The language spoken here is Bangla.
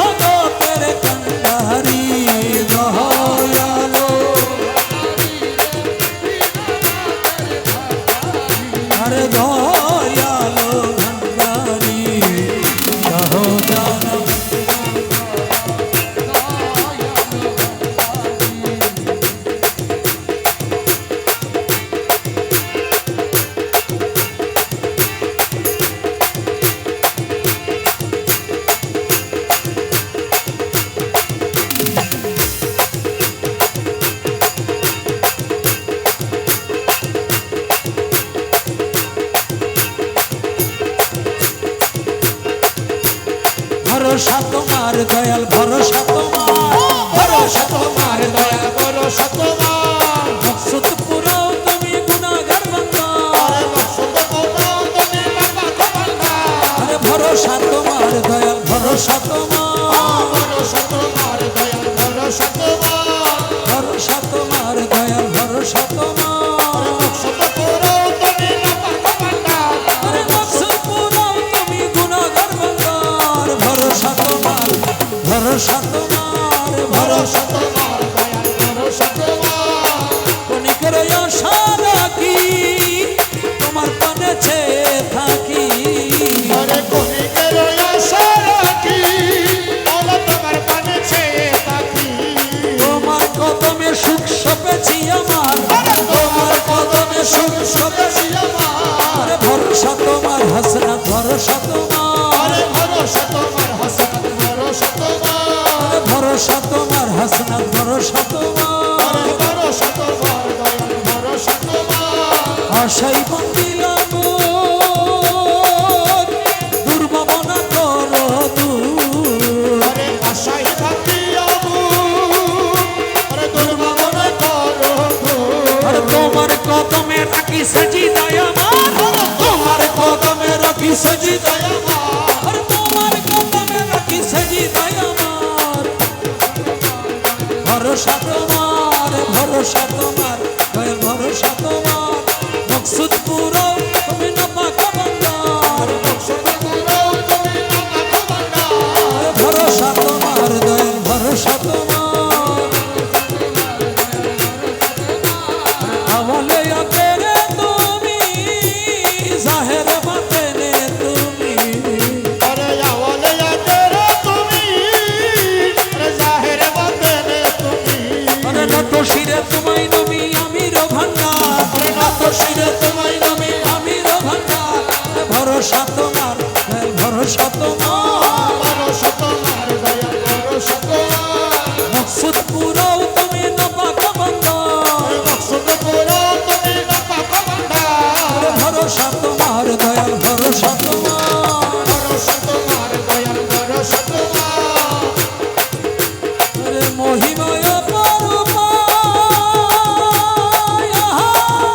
ভগ দয়াল ভরসা তোমার। ভরসা তোমার দয়াল ভরসা তোমার। মকসুদ পুরাও তুমি গুণাগার বান্দা ভরসা তোমার দয়াল ভরসা তোমার। ভরসা তোমার বড় ভরসা তোমার। আশাই বন্দিল দুর্ভাবনা করো তোমার সজি দয়া তোমার কদমে রাখি সজি দয়া shot